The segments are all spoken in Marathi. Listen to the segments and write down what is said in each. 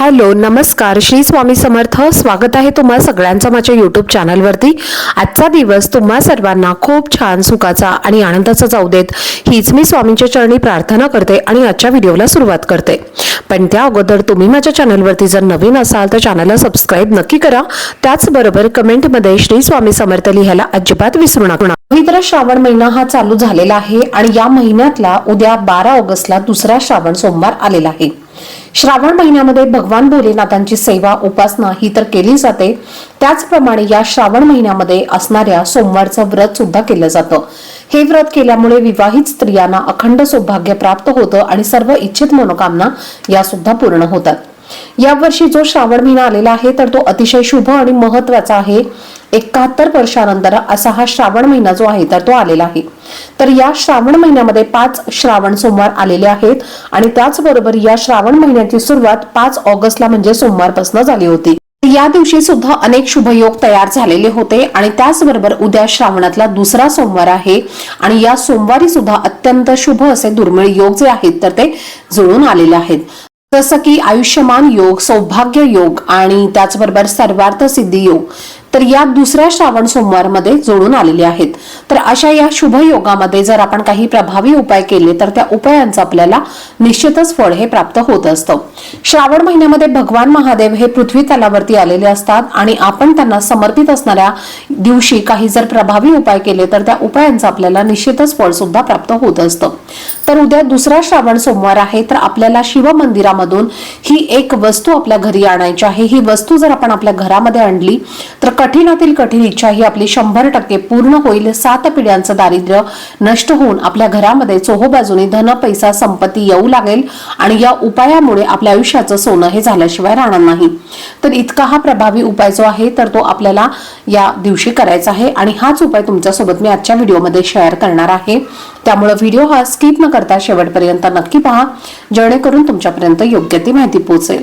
हॅलो नमस्कार. श्री स्वामी समर्थ. स्वागत आहे तुम्हा सगळ्यांचं माझ्या यूट्यूब चॅनलवरती आजचा दिवस तुम्हा सर्वांना खूप छान सुखाचा आणि आनंदाचा जाऊ देत. हीच मी स्वामींच्या चरणी प्रार्थना करते आणि आजच्या व्हिडिओला सुरुवात करते. पण त्या अगोदर तुम्ही माझ्या चॅनलवरती जर नवीन असाल तर चॅनलला सबस्क्राईब नक्की करा. त्याचबरोबर कमेंटमध्ये श्री स्वामी समर्थ लिहायला अजिबात विसरू नका. पवित्र श्रावण महिना हा चालू झालेला आहे आणि या महिन्यातला उद्या बारा ऑगस्टला दुसरा श्रावण सोमवार आलेला आहे. श्रावण महिन्यामध्ये भगवान भोलेनाथांची सेवा उपासना ही तर केली जाते. त्याचप्रमाणे या श्रावण महिन्यामध्ये असणाऱ्या सोमवारचं व्रत सुद्धा केलं जातं. हे व्रत केल्यामुळे विवाहित स्त्रियांना अखंड सौभाग्य प्राप्त होतं आणि सर्व इच्छित मनोकामना या सुद्धा पूर्ण होतात. यावर्षी जो श्रावण महिना आलेला आहे तर तो अतिशय शुभ आणि महत्त्वाचा आहे. एकाहत्तर वर्षानंतर असा हा श्रावण महिना जो आहे तर तो आलेला आहे. तर या श्रावण महिन्यामध्ये पाच श्रावण सोमवार आलेले आहेत आणि त्याचबरोबर या श्रावण महिन्याची सुरुवात पाच ऑगस्टला म्हणजे सोमवारपासून झाली होती. या दिवशी सुद्धा अनेक शुभयोग तयार झालेले होते आणि त्याचबरोबर उद्या श्रावणातला दुसरा सोमवार आहे आणि या सोमवारी सुद्धा अत्यंत शुभ असे दुर्मिळ योग जे आहेत तर ते जुळून आलेले आहेत. जसं की आयुष्यमान योग सौभाग्य योग आणि त्याचबरोबर सर्वार्थ सिद्धी योग. तर या दुसऱ्या श्रावण सोमवारमध्ये जोडून आलेले आहेत. तर अशा या शुभ योगामध्ये जर आपण काही प्रभावी उपाय केले तर त्या उपायांचं आपल्याला निश्चितच फळ हे प्राप्त होत असतं. श्रावण महिन्यामध्ये भगवान महादेव हे पृथ्वी तलावरती आलेले असतात आणि आपण त्यांना समर्पित असणाऱ्या दिवशी काही जर प्रभावी उपाय केले तर त्या उपायांचं आपल्याला निश्चितच फळ सुद्धा प्राप्त होत असतं. तर उद्या दुसरा श्रावण सोमवार आहे तर आपल्याला शिव मंदिरामधून ही एक वस्तू आपल्या घरी आणायची आहे. ही वस्तू जर आपण आपल्या घरामध्ये आणली तर कठीणातील कठीण इच्छा ही आपली शंभर टक्के पूर्ण होईल. सात पिढ्यांचं दारिद्र्य नष्ट होऊन आपल्या घरामध्ये चोहोबाजूने धन पैसा संपत्ती येऊ लागेल आणि या उपायामुळे आपल्या आयुष्याचं सोनं हे झाल्याशिवाय राहणार नाही. तर इतका हा प्रभावी उपाय जो आहे तर तो आपल्याला या दिवशी करायचा आहे आणि हाच उपाय तुमच्यासोबत मी आजच्या व्हिडिओमध्ये शेअर करणार आहे. त्यामुळे व्हिडिओ हा स्किप न करता शेवटपर्यंत नक्की पहा जेणेकरून तुमच्यापर्यंत योग्य ती माहिती पोहोचेल.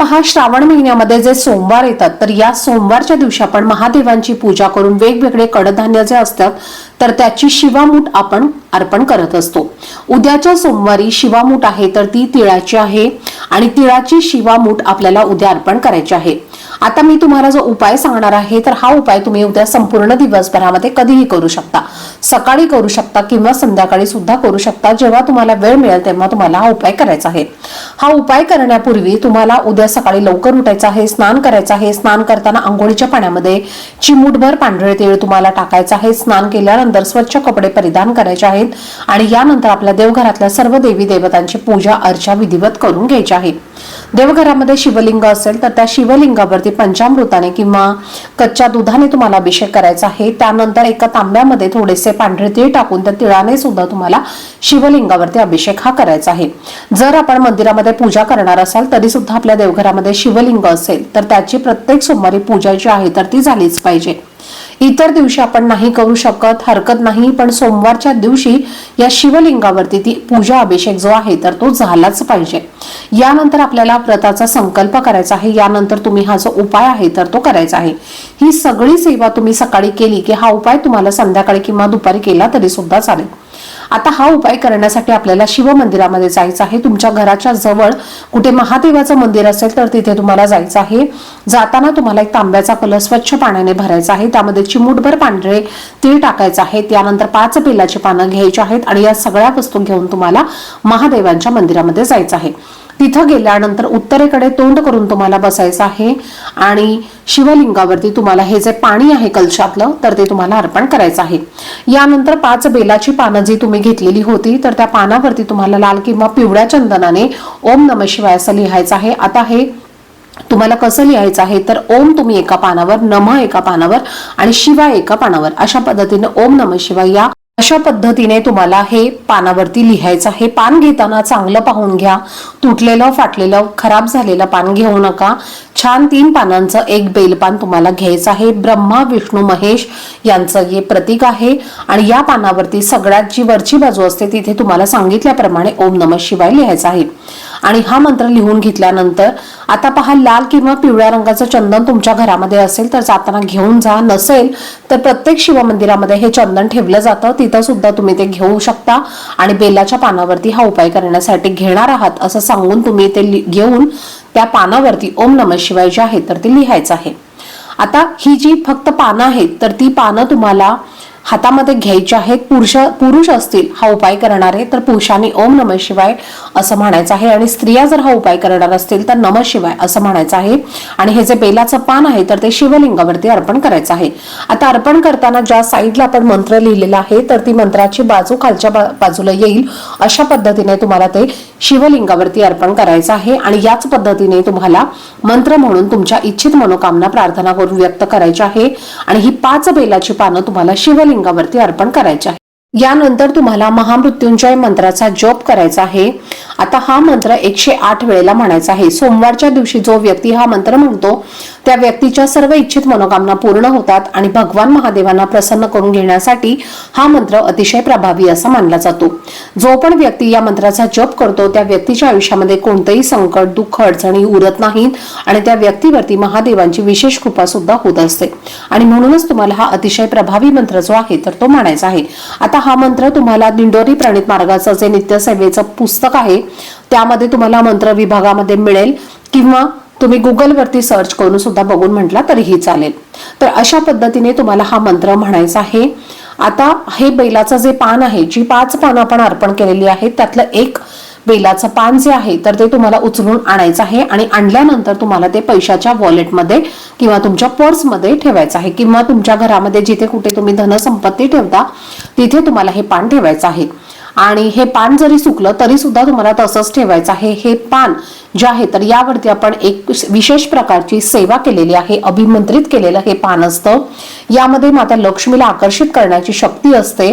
पहा श्रावण महिन्यामध्ये जे सोमवार येतात तर या सोमवारच्या दिवशी आपण महादेवांची पूजा करून वेगवेगळे कडधान्य जे असतात तर त्याची शिवामूठ आपण अर्पण करत असतो. उद्याच्या सोमवारी शिवामूठ आहे तर ती तिळाची आहे आणि तिळाची शिवामूठ आपल्याला उद्या अर्पण करायची आहे. आता मी तुम्हाला जो उपाय सांगणार आहे तर हा उपाय तुम्ही उद्या संपूर्ण दिवसभरामध्ये कधीही करू शकता. सकाळी करू शकता किंवा संध्याकाळी सुद्धा करू शकता. जेव्हा तुम्हाला वेळ मिळेल तेव्हा तुम्हाला हा उपाय करायचा आहे. हा उपाय करण्यापूर्वी तुम्हाला उद्या सकाळी लवकर उठायचं आहे स्नान करायचं आहे. स्नान करताना आंघोळीच्या पाण्यामध्ये चिमूटभर पांढरे तेळ तुम्हाला टाकायचं आहे. स्नान केल्यानंतर स्वच्छ कपडे परिधान करायचे आहेत आणि यानंतर आपल्या देवघरातल्या सर्व देवी देवतांची पूजा अर्चा विधिवत करून घ्यायची आहे. देवघरामध्ये शिवलिंग असेल तर त्या शिवलिंगावरती पंचामृताने किंवा कच्च्या दुधाने तुम्हाला अभिषेक करायचा आहे. त्यानंतर एका तांब्यामध्ये थोडेसे पांढरे तीळ टाकून त्या तिळाने सुद्धा तुम्हाला शिवलिंगावरती अभिषेक हा करायचा आहे. जर आपण मंदिरामध्ये पूजा करणार असाल तरी सुद्धा आपल्या देवघरामध्ये शिवलिंग असेल तर त्याची प्रत्येक सोमवारी पूजा जी आहे तर ती झालीच पाहिजे. इतर दिवशी आपण नाही करू शकत हरकत नाही पण सोमवारच्या दिवशी या शिवलिंगावरती ती पूजा अभिषेक जो आहे तर तो झालाच पाहिजे. यानंतर आपल्याला व्रताचा संकल्प करायचा आहे. यानंतर तुम्ही हा जो उपाय आहे तर तो करायचा आहे. ही सगळी सेवा तुम्ही सकाळी केली की हा उपाय तुम्हाला संध्याकाळी किंवा दुपारी केला तरी सुद्धा चालेल. आता हा उपाय करण्यासाठी आपल्याला शिव मंदिरामध्ये जायचं आहे. तुमच्या घराच्या जवळ कुठे महादेवाचं मंदिर असेल तर तिथे तुम्हाला जायचं आहे. जाताना तुम्हाला एक तांब्याचा कलश स्वच्छ पाण्याने भरायचा आहे. त्यामध्ये चिमूटभर पांढरे तीळ टाकायचं आहे. त्यानंतर पाच बेलाची पानं घ्यायची आहेत आणि या सगळ्या वस्तू घेऊन तुम्हाला महादेवांच्या मंदिरामध्ये जायचं आहे. तिथं गेल्यानंतर उत्तरेकडे तोंड करून तुम्हाला बसायचं आहे आणि शिवलिंगावरती तुम्हाला हे जे पाणी आहे कलशातलं तर ते तुम्हाला अर्पण करायचं आहे. यानंतर पाच बेलाची पानं जी तुम्ही घेतलेली होती तर त्या पानावरती तुम्हाला लाल किंवा पिवळ्या चंदनाने ओम नम शिवाय असं लिहायचं आहे. आता हे तुम्हाला कसं लिहायचं आहे तर ओम तुम्ही एका पानावर नम एका पानावर आणि शिवाय एका पानावर अशा पद्धतीने ओम नम शिवाय या अशा पद्धतीने तुम्हाला हे पानावरती लिहायचं आहे. पान घेताना चांगलं पाहून घ्या. तुटलेलं फाटलेलं खराब झालेलं पान घेऊ नका. छान तीन पानांचं एक बेलपान तुम्हाला घ्यायचं आहे. ब्रह्मा विष्णू महेश यांचं हे प्रतीक आहे. आणि या पानावरती सगळ्यात जी वरची बाजू असते तिथे तुम्हाला सांगितल्याप्रमाणे ओम नम शिवाय लिहायचं आहे. आणि हा मंत्र लिहून घेतल्यानंतर आता पहा लाल किंवा पिवळ्या रंगाचं चंदन तुमच्या घरामध्ये असेल तर जाताना घेऊन जा. नसेल तर प्रत्येक शिवमंदिरामध्ये हे चंदन ठेवलं जातं. तिथं सुद्धा तुम्ही ते घेऊ शकता आणि बेलाच्या पानावरती हा उपाय करण्यासाठी घेणार आहात असं सांगून तुम्ही ते लि- घेऊन त्या पानावरती ओम नम शिवाय जे आहे तर ते लिहायचं आहे. आता ही जी फक्त पानं आहेत तर ती पानं तुम्हाला हातामध्ये घ्यायचे आहेत पुरुष पुरुष असतील हा उपाय करणारे तर पुरुषांनी ओम नम शिवाय असं म्हणायचं आहे. आणि स्त्रिया जर हा उपाय करणार असतील तर नम शिवाय असं म्हणायचं आहे. आणि हे जे बेलाचं पान आहे तर ते शिवलिंगावरती अर्पण करायचं आहे. आता अर्पण करताना ज्या साईडला आपण मंत्र लिहिलेला आहे तर ती मंत्राची बाजू खालच्या बाजूला येईल. अशा पद्धतीने तुम्हाला ते शिवलिंगावरती अर्पण करायचं आहे आणि याच पद्धतीने तुम्हाला मंत्र म्हणून तुमच्या इच्छित मनोकामना प्रार्थना करून व्यक्त करायची आहे. आणि ही पाच बेलाची पानं तुम्हाला शिवलिंगावरती अर्पण करायची आहे. यानंतर तुम्हाला महामृत्युंजय मंत्राचा जप करायचा आहे. आता हा मंत्र एकशे आठ वेळेला म्हणायचा आहे. सोमवारच्या दिवशी जो व्यक्ती हा मंत्र म्हणतो त्या व्यक्तीच्या सर्व इच्छित मनोकामना पूर्ण होतात आणि भगवान महादेवांना प्रसन्न करून घेण्यासाठी हा मंत्र अतिशय प्रभावी असा मानला जातो. जो पण व्यक्ती या मंत्राचा जप करतो त्या व्यक्तीच्या आयुष्यामध्ये कोणतेही संकट दुःख अडचणी उरत नाहीत आणि त्या व्यक्तीवरती महादेवांची विशेष कृपा सुद्धा होत असते. आणि म्हणूनच तुम्हाला हा अतिशय प्रभावी मंत्र जो आहे तर तो म्हणायचा आहे. आता हा मंत्र तुम्हाला दिंडोरी प्रणित मार्गाचं जे नित्यसेवेचं पुस्तक आहे त्यामध्ये तुम्हाला मंत्र विभागामध्ये मिळेल किंवा तुम्ही गुगलवरती सर्च करून सुद्धा बघून म्हटला तरीही चालेल. तर अशा पद्धतीने तुम्हाला हा मंत्र म्हणायचा आहे. आता हे बैलाचं जे पान आहे जी पाच पानं आपण अर्पण केलेली आहेत त्यातलं एक बेलाचं पान जे आहे तर ते तुम्हाला उचलून आणायचं आहे आणि आणल्यानंतर तुम्हाला ते पैशाच्या वॉलेटमध्ये किंवा तुमच्या पर्समध्ये ठेवायचं आहे. किंवा तुमच्या घरामध्ये जिथे कुठे तुम्ही धनसंपत्ती ठेवता तिथे तुम्हाला हे पान ठेवायचं आहे. आणि हे पान जरी सुकलं तरी सुद्धा तुम्हाला तसंच ठेवायचं आहे. हे पान जे आहे तर यावरती आपण एक विशेष प्रकारची सेवा केलेली आहे अभिमंत्रित केलेलं हे पान असतं. यामध्ये माता लक्ष्मीला आकर्षित करण्याची शक्ती असते.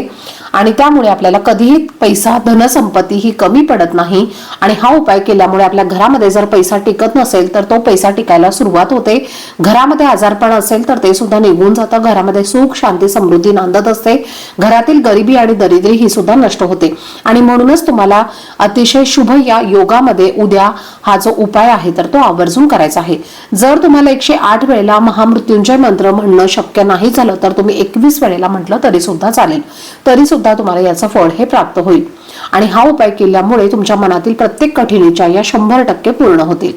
आणि त्यामुळे आपल्याला कधीही पैसा धनसंपत्ती ही कमी पडत नाही. आणि हा उपाय केल्यामुळे आपल्या घरामध्ये जर पैसा टिकत नसेल तर तो पैसा टिकायला सुरुवात होते. घरामध्ये आजारपण असेल तर ते सुद्धा निघून जातं. घरामध्ये सुख शांती समृद्धी नांदत असते. घरातील गरिबी आणि दरिद्री ही सुद्धा नष्ट होते. आणि म्हणूनच तुम्हाला अतिशय शुभ या योगामध्ये उद्या हा जो उपाय आहे तर तो आवर्जून करायचा आहे. जर तुम्हाला एकशे आठ वेळेला महामृत्युंजय मंत्र म्हणणं शक्य नाही झालं तर तुम्ही एकवीस वेळेला म्हटलं तरी सुद्धा चालेल. तरी सुद्धा तुम्हाला याचं फळ हे प्राप्त होईल. आणि हा उपाय केल्यामुळे तुमच्या मनातील प्रत्येक कठीणीच्या या शंभर टक्के पूर्ण होतील.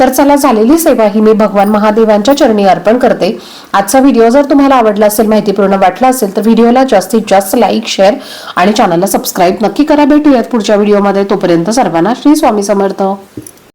तर चला झालेली सेवा ही मी भगवान महादेवांच्या चरणी अर्पण करते. आजचा व्हिडिओ जर तुम्हाला आवडला असेल माहितीपूर्ण वाटला असेल तर व्हिडिओला जास्तीत जास्त लाईक शेअर आणि चॅनलला सबस्क्राईब नक्की करा. भेटूयात पुढच्या व्हिडिओमध्ये. तोपर्यंत सर्वांना श्री स्वामी समर्थ.